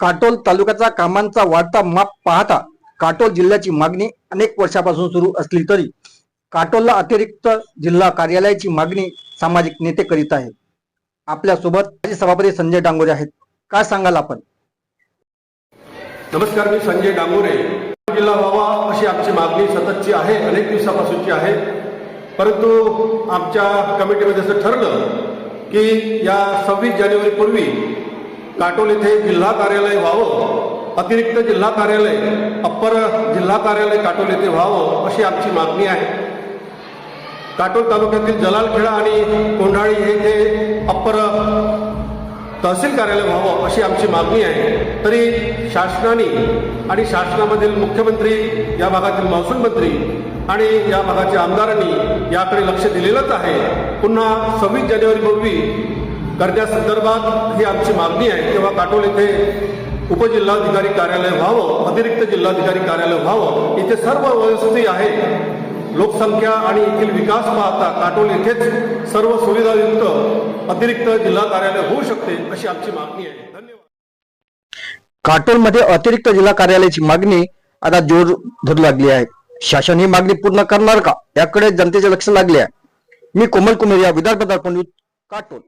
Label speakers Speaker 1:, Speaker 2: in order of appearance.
Speaker 1: काटोल तालुक्याचा कामांचा वाढता माप पाहता काटोल जिल्ह्याची मागणी अनेक वर्षापासून सुरू असली तरी काटोलला अतिरिक्त जिल्हा कार्यालयाची मागणी सामाजिक नेते करीत आहे आपल्यासोबत माजी सभापती संजय डांगोरे आहेत. काय सांगाल आपण?
Speaker 2: नमस्कार मी संजय डांगोरे. जिल्हा व्हावा अशी आमची मागणी सततची आहे अनेक दिवसापासूनची आहे. परंतु आमच्या कमिटीमध्ये असं ठरलं की या सव्वीस जानेवारीपूर्वी काटोल येथे जिल्हा कार्यालय व्हावं अतिरिक्त जिल्हा कार्यालय अप्पर जिल्हा कार्यालय काटोल येथे व्हावं अशी आमची मागणी आहे. काटोल तालुक्यातील जलालखेडा आणि कोंढाळी येथे अप्पर तहसील कार्यालय व्हावं अशी आमची मागणी आहे. तरी शासनाने आणि शासनामधील मुख्यमंत्री या भागातील महसूल मंत्री आणि या भागाच्या आमदारांनी याकडे लक्ष दिलेलंच आहे. पुन्हा सव्वीस जानेवारीपूर्वी करण्यासंदर्भात ही आमची मागणी आहे तेव्हा काटोल येथे उपजिल्हाधिकारी कार्यालय व्हावं अतिरिक्त जिल्हाधिकारी कार्यालय व्हावं. इथे सर्व व्यवस्थित आहे. लोकसंख्या आणि येथील विकास पाहता काटोल येथेच सर्व सुविधायुक्त अतिरिक्त जिल्हा कार्यालय होऊ शकते अशी आमची मागणी आहे. धन्यवाद.
Speaker 1: काटोलमध्ये अतिरिक्त जिल्हा कार्यालयाची मागणी आता जोर धरू लागली आहे. शासन ही मागणी पूर्ण करणार का? याकडे जनतेचे लक्ष लागले आहे. मी कोमल कुमेर या विदर्भ दर्पण काटोल.